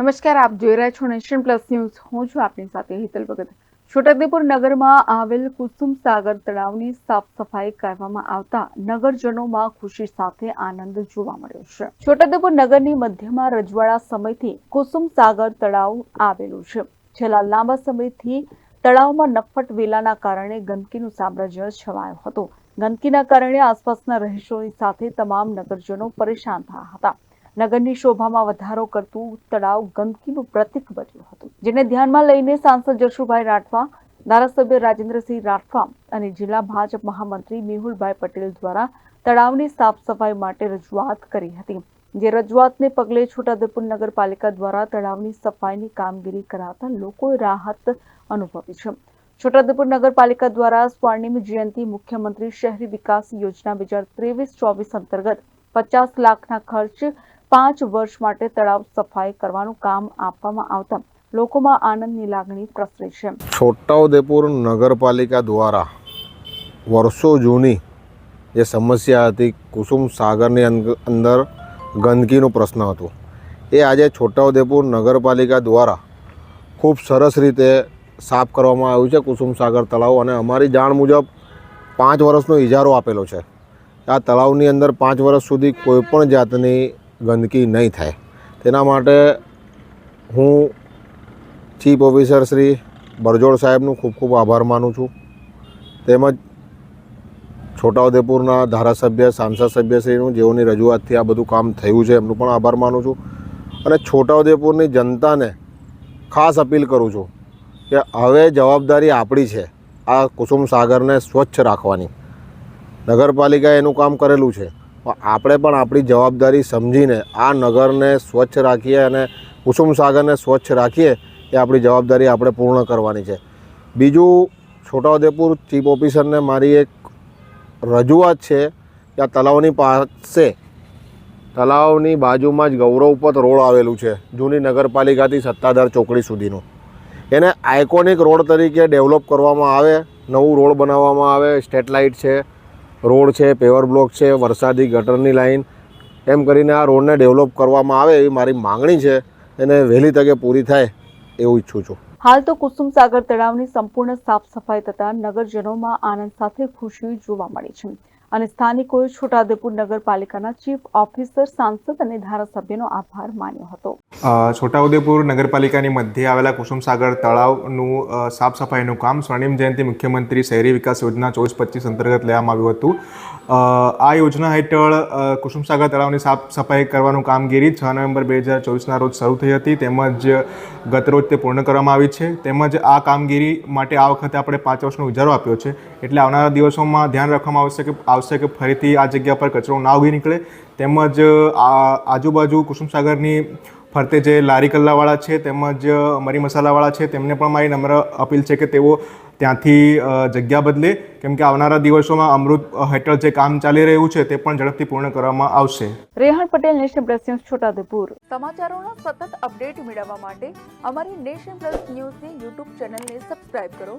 નમસ્કાર, આપ જોઈ રહ્યા છો નેશન પ્લસ ન્યૂઝ. હું છું આપની સાથે હિતલ ભગત. છોટાઉદેપુર નગરમાં આવેલ કુસુમ સાગર તળાવની સાફ સફાઈ કરવામાં આવતા નગરજનોમાં ખુશી સાથે આનંદ જોવા મળ્યો છે. છોટાઉદેપુર નગરની મધ્યમાં રજવાડા સમયથી કુસુમ સાગર તળાવ આવેલું છે. છેલ્લા લાંબા સમયથી તળાવમાં નફટ વેલાના કારણે ગંદકીનું સામ્રાજ્ય છવાયું હતું. ગંદકીના કારણે આસપાસના રહીશોની સાથે તમામ નગરજનો પરેશાન થયા હતા. નગરની શોભામાં વધારો કરતું તળાવ ગંદકીનું પ્રતીક બન્યું હતું, જેને ધ્યાનમાં લઈને સાંસદ જશુભાઈ રાઠવા, ધારાસભ્ય રાજેન્દ્રસિંહ રાઠવા અને જિલ્લા ભાજપ મહામંત્રી મેહુલભાઈ પટેલ દ્વારા તળાવની સાફ સફાઈ માટે રજૂઆત કરી હતી, જે રજૂઆતને પગલે છોટાઉદેપુર નગરપાલિકા દ્વારા તળાવની સફાઈની કામગીરી કરાતા લોકોએ રાહત અનુભવી છે. છોટાઉદેપુર નગરપાલિકા દ્વારા સ્વર્ણિમ જયંતિ મુખ્યમંત્રી શહેરી વિકાસ યોજના બે હજાર ત્રેવીસ ચોવીસ અંતર્ગત પચાસ લાખના ખર્ચ પાંચ વર્ષ માટે તળાવ સફાઈ કરવાનું કામ આપવામાં આવતા લોકોમાં આનંદની લાગણી પ્રસરી છે. છોટાઉદેપુર નગરપાલિકા દ્વારા વર્ષો જૂની જે સમસ્યા હતી કુસુમ સાગરની અંદર ગંદકીનો પ્રશ્ન હતો. એ આજે છોટાઉદેપુર નગરપાલિકા દ્વારા ખૂબ સરસ રીતે સાફ કરવામાં આવ્યું છે કુસુમ સાગર તળાવ અને અમારી જાણ મુજબ પાંચ વર્ષનો ઇજારો આપેલો છે. આ તળાવની અંદર પાંચ વર્ષ સુધી કોઈપણ જાતની ગંદકી નહીં થાય. તેના માટે હું ચીફ ઓફિસર શ્રી બરજોડ સાહેબનું ખૂબ ખૂબ આભાર માનું છું. તેમજ છોટાઉદેપુરના ધારાસભ્ય, સાંસદ સભ્યશ્રીનું જેઓની રજૂઆતથી આ બધું કામ થયું છે એમનું પણ આભાર માનું છું. અને છોટાઉદેપુરની જનતાને ખાસ અપીલ કરું છું કે હવે જવાબદારી આપણી છે આ કુસુમ સાગરને સ્વચ્છ રાખવાની. નગરપાલિકાએ એનું કામ કરેલું છે. આપણે પણ આપણી જવાબદારી સમજીને આ નગરને સ્વચ્છ રાખીએ અને કુસુમ સાગરને સ્વચ્છ રાખીએ એ આપણી જવાબદારી આપણે પૂર્ણ કરવાની છે. બીજું, છોટાઉદેપુર ચીફ ઓફિસરને મારી એક રજૂઆત છે કે આ તળાવની પાસે તલાવની બાજુમાં જ ગૌરવપથ રોડ આવેલું છે, જૂની નગરપાલિકાથી સત્તાધાર ચોકડી સુધીનું. એને આઇકોનિક રોડ તરીકે ડેવલપ કરવામાં આવે, નવું રોડ બનાવવામાં આવે સ્ટેટ લાઇટ છે રોડ છે પેવર બ્લોક છે, વરસાદી ગટરની લાઈન એમ કરીને આ રોડને ડેવલપ કરવામાં આવે એવી મારી માંગણી છે એને વહેલી તકે પૂરી થાય એવું ઈચ્છું છું. હાલ તો કુસુમ સાગર તળાવની સંપૂર્ણ સાફ સફાઈ થતાં નગરજનોમાં આનંદ સાથે ખુશી જોવા મળી છે. અને સ્થાનિકોએ છોટાઉદેપુર નગરપાલિકાના ચીફ ઓફિસર, સાંસદ અને ધારાસભ્યનો આભાર માન્યો હતો. છોટાઉદેપુર નગરપાલિકાની મધ્યે આવેલા કુસુમસાગર તળાવનું સાફ સફાઈનું કામ સ્વર્ણિમ જયંતિ મુખ્યમંત્રી શહેરી વિકાસ યોજના ચોવીસ પચીસ અંતર્ગત લેવામાં આવ્યું હતું. આ યોજના હેઠળ કુસુમસાગર તળાવની સાફ સફાઈ કરવાનું કામગીરી છ નવેમ્બર બે હજાર ચોવીસના રોજ શરૂ થઈ હતી. તેમજ ગતરોજ તે પૂર્ણ કરવામાં આવી છે. તેમજ આ કામગીરી માટે આ વખતે આપણે પાંચ વર્ષનો ઇજારો આપ્યો છે. એટલે આવનારા દિવસોમાં ધ્યાન રાખવામાં આવશે કે આવશે કે ફરીથી આ જગ્યા પર કચરો ના ઉગી નીકળે. તેમજ આ આજુબાજુ કુસુમસાગરની ફરતે જે લારી કલ્લાવાળા છે તેમજ મરી મસાલાવાળા છે તેમને પણ મારી નમ્ર અપીલ છે કે તેઓ ત્યાંથી જગ્યા બદલે કેમ કે આવનારા દિવસોમાં અમૃત હેઠળ જે કામ ચાલી રહ્યું છે તે પણ ઝડપથી પૂર્ણ કરવામાં આવશે. Rehan Patel nation plus news Chhota Udepur. સમાચારોના સતત અપડેટ મેળવવા માટે અમારી નેશન પ્લસ ન્યૂઝની યુટ્યુબ ચેનલને સબસ્ક્રાઇબ કરો.